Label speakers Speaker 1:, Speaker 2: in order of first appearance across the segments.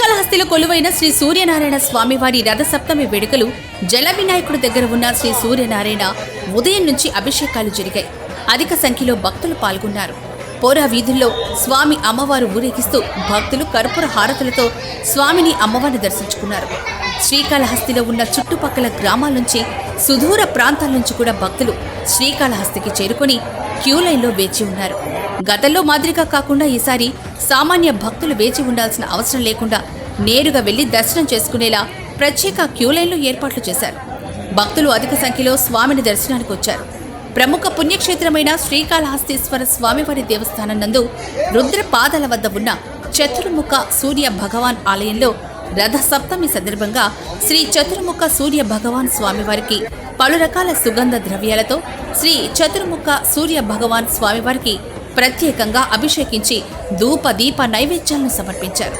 Speaker 1: శ్రీకాళహస్తిలో కొలువైన శ్రీ సూర్యనారాయణ స్వామివారి రథసప్తమి వేడుకలు జల వినాయకుడి దగ్గర ఉన్న శ్రీ సూర్యనారాయణ ఉదయం నుంచి అభిషేకాలు జరిగాయి. అధిక సంఖ్యలో భక్తులు పాల్గొన్నారు. పోరా వీధుల్లో స్వామి అమ్మవారు ఊరేగిస్తూ భక్తులు కర్పూర హారతులతో స్వామిని అమ్మవారిని దర్శించుకున్నారు. శ్రీకాళహస్తిలో ఉన్న చుట్టుపక్కల గ్రామాల నుంచి సుదూర ప్రాంతాల నుంచి కూడా భక్తులు శ్రీకాళహస్తికి చేరుకుని క్యూ లైన్లో వేచి ఉన్నారు. గతంలో మాదిరిగా కాకుండా ఈసారి సామాన్య భక్తులు వేచి ఉండాల్సిన అవసరం లేకుండా నేరుగా వెళ్ళి దర్శనం చేసుకునేలా ప్రత్యేక క్యూ లైన్లు ఏర్పాట్లు చేశారు. భక్తులు అధిక సంఖ్యలో స్వామిని దర్శనానికి వచ్చారు. ప్రముఖ పుణ్యక్షేత్రమైన శ్రీకాళహస్తీశ్వర స్వామివారి దేవస్థానం నందు రుద్ర పాదాల వద్ద ఉన్న చతుర్ముఖ సూర్య భగవాన్ ఆలయంలో రథ సప్తమి సందర్భంగా శ్రీ చతుర్ముఖ సూర్య భగవాన్ స్వామివారికి పలు రకాల సుగంధ ద్రవ్యాలతో శ్రీ చతుర్ముఖ సూర్య భగవాన్ స్వామివారికి ప్రత్యేకంగా అభిషేకించి ధూప దీప నైవేద్యాలను సమర్పించారు.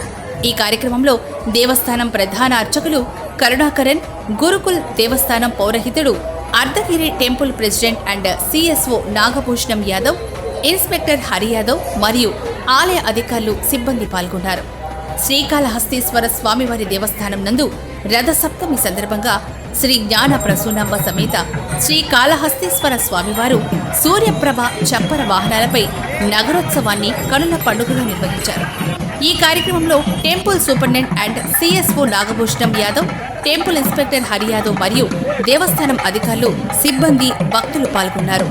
Speaker 1: ఈ కార్యక్రమంలో దేవస్థానం ప్రధాన అర్చకులు కరుణాకరన్ గురుకుల్ దేవస్థానం పౌరహితుడు Ardhagiri temple president and CSO Nagabhushanam Yadav inspector Hari Yadav మరియు ఆలయ అధికారులు సిబ్బంది పాల్గొన్నారు. శ్రీకాళహస్తీశ్వర స్వామివారి దేవస్థానం నందు రథసప్తమి సందర్భంగా శ్రీ జ్ఞాన ప్రసూనాంబ సమేత శ్రీకాళహస్తీశ్వర స్వామివారు సూర్యప్రభ చప్పర వాహనాలపై నగరోత్సవాన్ని కనుల పండుగను నిర్వహించారు. ఈ కార్యక్రమంలో temple superintendent and CSO Nagabhushanam Yadav temple inspector Hari Yadav మరియు దేవస్థానం అధికారులు సిబ్బంది భక్తులు పాల్గొన్నారు.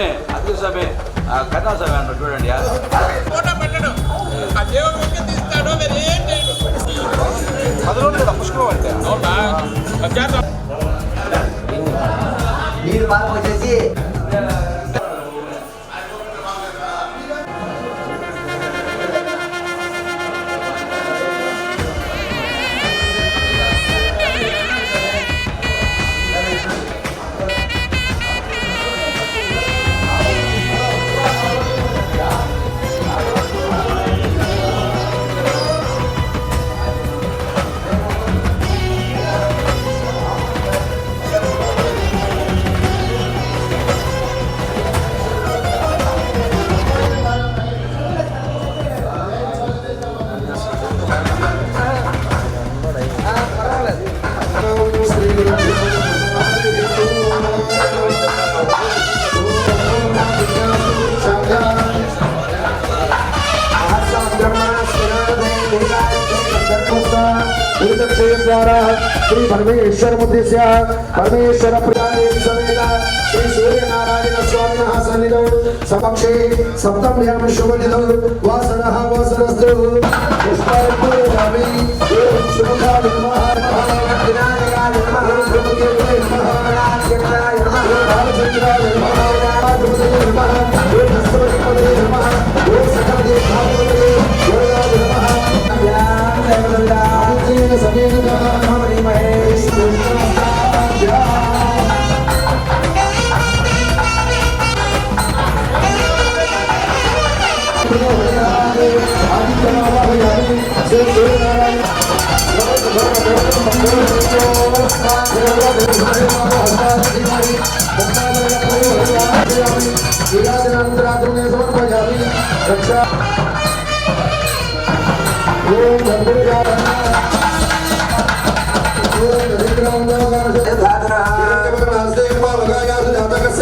Speaker 2: స్వామి అదే స్వామి ఆ కథా స్వామి అన్న చూడండి
Speaker 3: ఫోటో దేవుడు మీరు ఏం చేయడు
Speaker 4: పది కదా అంటే
Speaker 5: మీరు బాగా వచ్చేసి ద్వారా శ్రీ పరమేశ్వర ముద్దేశ్య పరమేశ్వర ప్రియాదేవి సమేత శ్రీ సూర్యనారాయణ స్వామి సన్నిధౌ సమక్షే సప్తమ్యాం శుభనిధౌ వాసన వాసనస్తు పుష్పామి శుభకాలి నమః వినాయకాయ నమః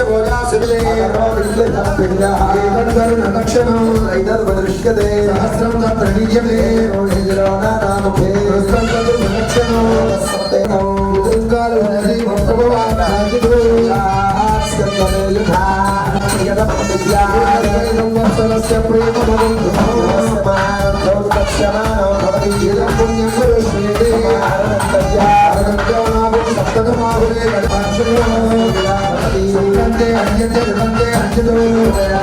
Speaker 5: भोजा सुन ले రక్ష ఓం గర్భుజాత ఓం దరిద్రం లోకనశ ప్రణీయతే నాముఖే ప్రేమ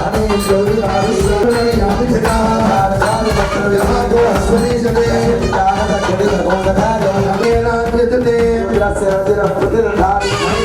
Speaker 5: సమాహిత